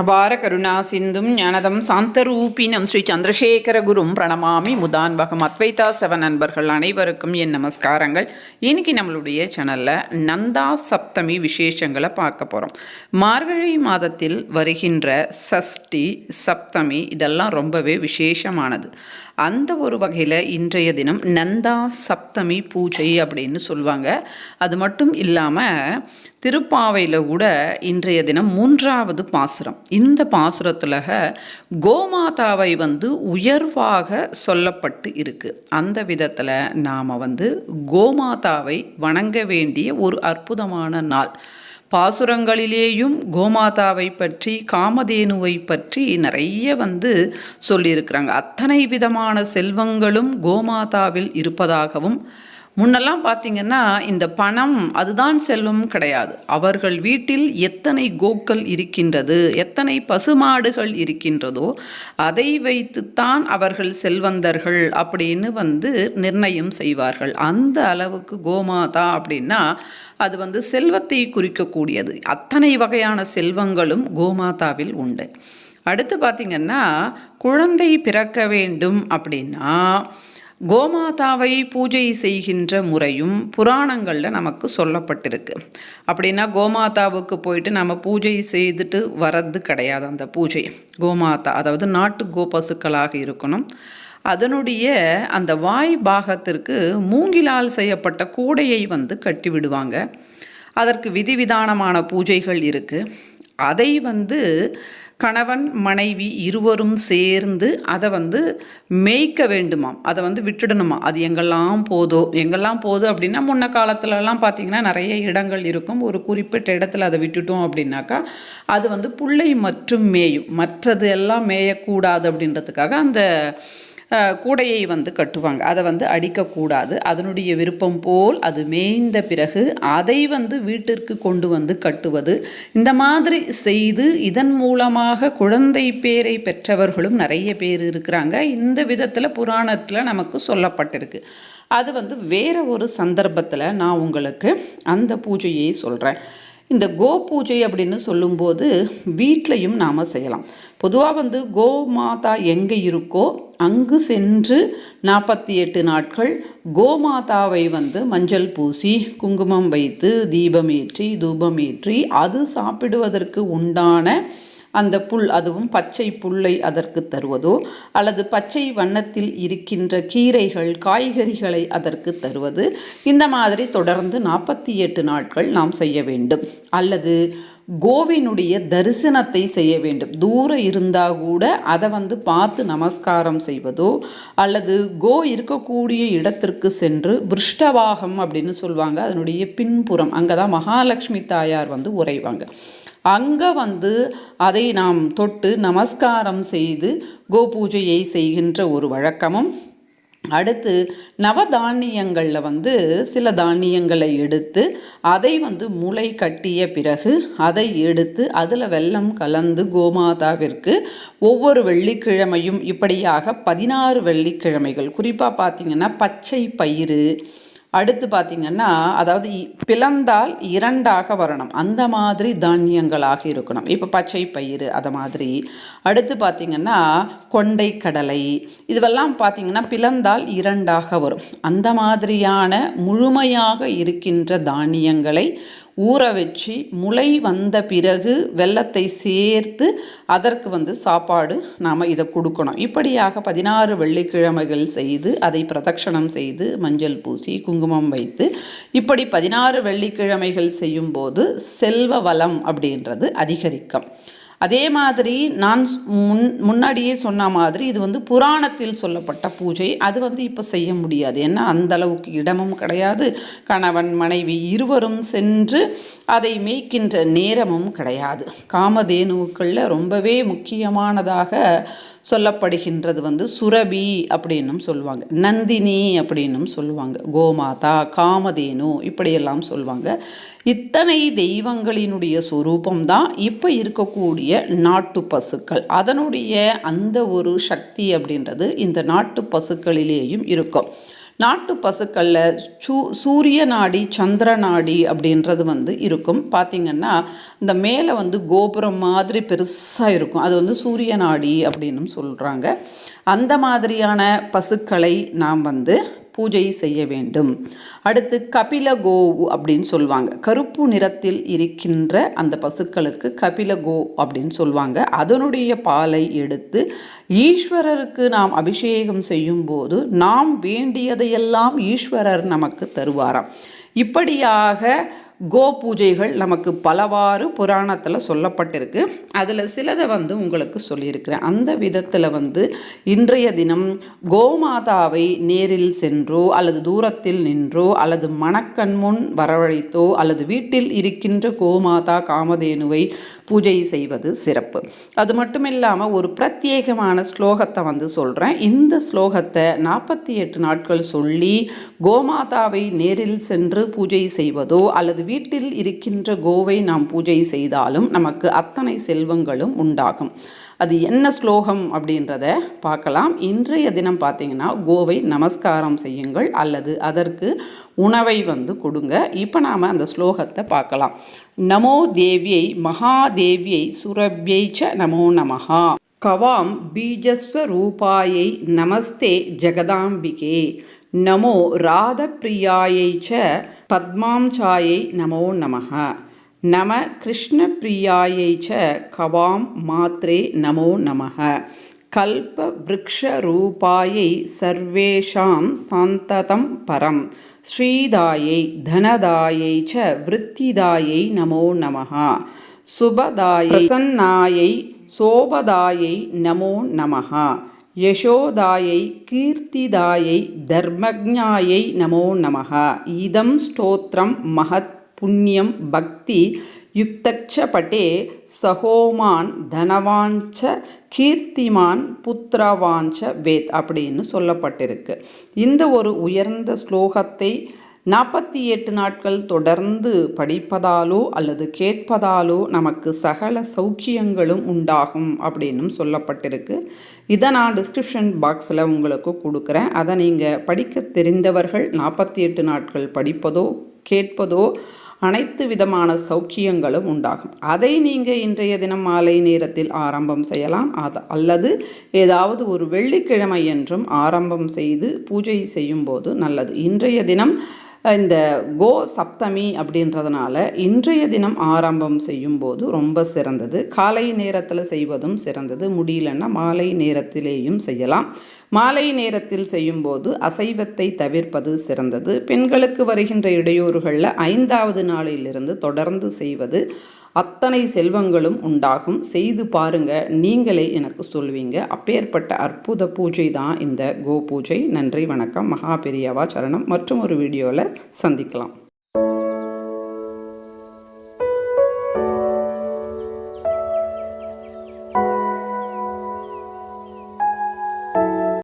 அபார கருணா சிந்தும் ஞானதம் சாந்தரூபினம் ஸ்ரீ சந்திரசேகர குரும் பிரணமாமி முதான்பகம் அத்வைதா செவ நண்பர்கள் அனைவருக்கும் என் நமஸ்காரங்கள். இன்னைக்கு நம்மளுடைய சேனலில் நந்தா சப்தமி விசேஷங்களை பார்க்க போகிறோம் மார்கழி மாதத்தில் வருகின்ற சஷ்டி சப்தமி இதெல்லாம் ரொம்பவே விசேஷமானது. அந்த ஒரு வகையில் இன்றைய தினம் நந்தா சப்தமி பூஜை அப்படின்னு சொல்லுவாங்க அது மட்டும் இல்லாமல் திருப்பாவையில் கூட இன்றைய தினம் மூன்றாவது பாசுரம். இந்த பாசுரத்தில் கோமாதாவை வந்து உயர்வாக சொல்லப்பட்டு இருக்குது அந்த விதத்தில் நாம் வந்து கோமாதாவை வணங்க வேண்டிய ஒரு அற்புதமான நாள். பாசுரங்களிலேயும் கோமாதாவை பற்றி காமதேனுவை பற்றி நிறைய வந்து சொல்லியிருக்கிறாங்க. அத்தனை விதமான செல்வங்களும் கோமாதாவில் இருப்பதாகவும் முன்னெல்லாம் பார்த்திங்கன்னா இந்த பணம் அதுதான் செல்வம் கிடையாது. அவர்கள் வீட்டில் எத்தனை கோக்கள் இருக்கின்றது எத்தனை பசுமாடுகள் இருக்கின்றதோ அதை வைத்துத்தான் அவர்கள் செல்வந்தர்கள் அப்படின்னு வந்து நிர்ணயம் செய்வார்கள். அந்த அளவுக்கு கோமாதா அப்படின்னா அது வந்து செல்வத்தை குறிக்கக்கூடியது. அத்தனை வகையான செல்வங்களும் கோமாதாவில் உண்டு. அடுத்து பார்த்திங்கன்னா குழந்தை பிறக்க வேண்டும் அப்படின்னா கோமாதாவை பூஜை செய்கின்ற முறையும் புராணங்களில் நமக்கு சொல்லப்பட்டிருக்கு. அப்படின்னா கோமாதாவுக்கு போயிட்டு நம்ம பூஜை செய்துட்டு வர்றது கிடையாது அந்த பூஜை. கோமாதா அதாவது நாட்டு கோபசுக்களாக இருக்கணும். அதனுடைய அந்த வாய் பாகத்திற்கு மூங்கிலால் செய்யப்பட்ட கூடையை வந்து கட்டிவிடுவாங்க அதற்கு விதிவிதானமான பூஜைகள் இருக்குது அதை வந்து கணவன் மனைவி இருவரும் சேர்ந்து அதை வந்து மேய்க்க வேண்டுமாம். அதை வந்து விட்டுடணுமா? அது எங்கெல்லாம் போதோ எங்கெல்லாம் போதோ அப்படின்னா முன்ன காலத்துலலாம் பார்த்திங்கன்னா நிறைய இடங்கள் இருக்கும். ஒரு குறிப்பிட்ட இடத்துல அதை விட்டுட்டோம் அப்படின்னாக்கா அது வந்து புள்ளை மற்றும் மேயும். மற்றது எல்லாம் மேயக்கூடாது அப்படின்றதுக்காக அந்த கூடையை வந்து கட்டுவாங்க. அதை வந்து அடிக்கக்கூடாது. அதனுடைய விருப்பம் போல் அது மேய்ந்த பிறகு அதை வந்து வீட்டிற்கு கொண்டு வந்து கட்டுவது. இந்த மாதிரி செய்து இதன் மூலமாக குழந்தை பேரை பெற்றவர்களும் நிறைய பேர் இருக்கிறாங்க. இந்த விதத்தில் புராணத்தில் நமக்கு சொல்லப்பட்டிருக்கு. அது வந்து வேறு ஒரு சந்தர்ப்பத்தில் நான் உங்களுக்கு அந்த பூஜையை சொல்கிறேன் இந்த கோ பூஜை அப்படின்னு சொல்லும்போது வீட்லையும் நாம் செய்யலாம். பொதுவாக வந்து கோ மாதா எங்கே இருக்கோ அங்கு சென்று நாற்பத்தி எட்டு நாட்கள் கோமாதாவை வந்து மஞ்சள் பூசி குங்குமம் வைத்து தீபமேற்றி தூபமேற்றி அது சாப்பிடுவதற்கு உண்டான அந்த புல் அதுவும் பச்சை புல்லை அதற்கு தருவதோ? அல்லது பச்சை வண்ணத்தில் இருக்கின்ற கீரைகள் காய்கறிகளை அதற்கு தருவது? இந்த மாதிரி தொடர்ந்து நாற்பத்தி எட்டு நாட்கள் நாம் செய்ய வேண்டும். அல்லது கோவினுடைய தரிசனத்தை செய்ய வேண்டும். தூரம் இருந்தால் கூட அதை வந்து பார்த்து நமஸ்காரம் செய்வதோ? அல்லது கோ இருக்கக்கூடிய இடத்திற்கு சென்று பிருஷ்டவாகம் அப்படின்னு சொல்லுவாங்க அதனுடைய பின்புறம் அங்கே தான் மகாலட்சுமி தாயார் வந்து உறைவாங்க. அங்கே வந்து அதை நாம் தொட்டு நமஸ்காரம் செய்து கோபூஜையை செய்கின்ற ஒரு வழக்கமும். அடுத்து நவதானியங்களில் வந்து சில தானியங்களை எடுத்து அதை வந்து முளை கட்டிய பிறகு அதை எடுத்து அதில் வெல்லம் கலந்து கோமாதாவிற்கு ஒவ்வொரு வெள்ளிக்கிழமையும் இப்படியாக பதினாறு வெள்ளிக்கிழமைகள். குறிப்பாக பார்த்திங்கன்னா பச்சை பயிறு அடுத்து பார்த்திங்கன்னா அதாவது பிளந்தால் இரண்டாக வரணும். அந்த மாதிரி தானியங்களாக இருக்கணும். இப்போ பச்சை பயிறு அதை மாதிரி. அடுத்து பார்த்திங்கன்னா கொண்டை கடலை. இதுவெல்லாம் பார்த்திங்கன்னா பிளந்தால் இரண்டாக வரும். அந்த மாதிரியான முழுமையாக இருக்கின்ற தானியங்களை ஊற வச்சு முளை வந்த பிறகு வெள்ளத்தை சேர்த்து அதற்கு வந்து சாப்பாடு நாம் இதை கொடுக்கணும். இப்படியாக பதினாறு வெள்ளிக்கிழமைகள் செய்து அதை பிரதட்சணம் செய்து மஞ்சள் பூசி குங்குமம் வைத்து இப்படி பதினாறு வெள்ளிக்கிழமைகள் செய்யும்போது செல்வ வளம் அப்படின்றது அதிகரிக்கும். அதே மாதிரி நான் முன் முன்னாடியே சொன்ன மாதிரி இது வந்து புராணத்தில் சொல்லப்பட்ட பூஜை. அது வந்து இப்போ செய்ய முடியாது. ஏன்னா அந்த அளவுக்கு இடமும் கிடையாது. கணவன் மனைவி இருவரும் சென்று அதை மேய்க்கின்ற நேரமும் கிடையாது. காமதேனுக்களில் ரொம்பவே முக்கியமானதாக சொல்லப்படுகின்றது வந்து சுரபி அப்படின்னும் சொல்லுவாங்க. நந்தினி அப்படின்னும் சொல்லுவாங்க. கோமாதா காமதேனு இப்படியெல்லாம் சொல்லுவாங்க. இத்தனை தெய்வங்களினுடைய சுரூபம்தான் இப்போ இருக்கக்கூடிய நாட்டு பசுக்கள். அதனுடைய அந்த ஒரு சக்தி அப்படின்றது இந்த நாட்டு பசுக்களிலேயும் இருக்கும். நாட்டு பசுக்களில் சூ சூரிய நாடி சந்திர நாடி அப்படின்றது வந்து இருக்கும். பார்த்திங்கன்னா இந்த மேலே வந்து கோபுரம் மாதிரி பெருசாக இருக்கும். அது வந்து சூரிய நாடி அப்படின்னு சொல்கிறாங்க அந்த மாதிரியான பசுக்களை நாம் வந்து பூஜை செய்ய வேண்டும். அடுத்து கபில கோவு அப்படின்னு சொல்லுவாங்க. கருப்பு நிறத்தில் இருக்கின்ற அந்த பசுக்களுக்கு கபில கோ அப்படின்னு சொல்லுவாங்க. அதனுடைய பாலை எடுத்து ஈஸ்வரருக்கு நாம் அபிஷேகம் செய்யும்போது நாம் வேண்டியதையெல்லாம் ஈஸ்வரர் நமக்கு தருவாராம். இப்படியாக கோ பூஜைகள் நமக்கு பலவாறு புராணத்தில் சொல்லப்பட்டிருக்கு. அதில் சிலதை வந்து உங்களுக்கு சொல்லியிருக்கிறேன். அந்த விதத்தில் வந்து இன்றைய தினம் கோமாதாவை நேரில் சென்றோ அல்லது தூரத்தில் நின்றோ அல்லது மணக்கண் முன் வரவழைத்தோ அல்லது வீட்டில் இருக்கின்ற கோமாதா காமதேனுவை பூஜை செய்வது சிறப்பு. அது மட்டும் இல்லாமல் ஒரு பிரத்யேகமான ஸ்லோகத்தை வந்து சொல்கிறேன் இந்த ஸ்லோகத்தை நாற்பத்தி எட்டு நாட்கள் சொல்லி கோமாதாவை நேரில் சென்று பூஜை செய்வதோ அல்லது வீட்டில் இருக்கின்ற கோவை நாம் பூஜை செய்தாலும் நமக்கு அத்தனை செல்வங்களும் உண்டாகும். அது என்ன ஸ்லோகம் அப்படின்றத பார்க்கலாம். இன்றைய தினம் பார்த்தீங்கன்னா கோவை நமஸ்காரம் செய்யுங்கள் அல்லது அதற்கு உணவை வந்து கொடுங்க. இப்போ நாம் அந்த ஸ்லோகத்தை பார்க்கலாம். நமோ தேவியை மகாதேவியை சுரபியை ச நமோ நமஹா. கவாம் பீஜஸ்வரூபாயை நமஸ்தே ஜெகதாம்பிகே. நமோ ராதப்பிரியாயை ச பத்மாம்சாயை நமோ நமகா நம கிருஷ்ணப்பிரியாயை ச கவாம் மாத்ரே நமோ நமக கல்பவ்ருக்ஷரூபாயை சர்வேஷாம் சாந்ததம் பரம். ஸ்ரீதாயை தனதாயை ச விருத்திதாயை நமோ நமக சுபதாயை பிரசன்னாயை சோபதாயை நமோ நமக யசோதாயை கீர்த்திதாயை தர்மஜாயை நமோ நமக இதம் ஸ்தோத்திரம் மகத் புண்ணியம் பக்தி யுக்தச்ச பட்டே சகோமான் தனவாஞ்ச கீர்த்திமான் புத்திரவாஞ்ச வேத் அப்படின்னு சொல்லப்பட்டிருக்கு. இந்த ஒரு உயர்ந்த ஸ்லோகத்தை நாற்பத்தி எட்டு நாட்கள் தொடர்ந்து படிப்பதாலோ அல்லது கேட்பதாலோ நமக்கு சகல சௌக்கியங்களும் உண்டாகும் அப்படின்னும் சொல்லப்பட்டிருக்கு. இதை நான் டிஸ்கிரிப்ஷன் பாக்ஸில் உங்களுக்கு கொடுக்குறேன். அதை நீங்கள் படிக்க தெரிந்தவர்கள் நாற்பத்தி எட்டு நாட்கள் படிப்பதோ கேட்பதோ அனைத்து விதமான சௌக்கியங்களும் உண்டாகும். அதை நீங்கள் இன்றைய தினம் மாலை நேரத்தில் ஆரம்பம் செய்யலாம். அது அல்லது ஏதாவது ஒரு வெள்ளிக்கிழமை என்றும் ஆரம்பம் செய்து பூஜை செய்யும்போது நல்லது. இன்றைய தினம் இந்த கோ சப்தமி அப்படின்றதுனால இன்றைய தினம் ஆரம்பம் செய்யும்போது ரொம்ப சிறந்தது. காலை நேரத்தில் செய்வதும் சிறந்தது. முடியலன்னா மாலை நேரத்திலேயும் செய்யலாம். மாலை நேரத்தில் செய்யும்போது அசைவத்தை தவிர்ப்பது சிறந்தது. பெண்களுக்கு வருகின்ற இடையூறுகளில் ஐந்தாவது நாளிலிருந்து தொடர்ந்து செய்வது அத்தனை செல்வங்களும் உண்டாகும். செய்து பாருங்க நீங்களே எனக்கு சொல்வீங்க. அப்பேற்பட்ட அற்புத பூஜை தான் இந்த கோ பூஜை. நன்றி வணக்கம். மகாபெரியவா சரணம். மற்றும் ஒரு வீடியோவில் சந்திக்கலாம்.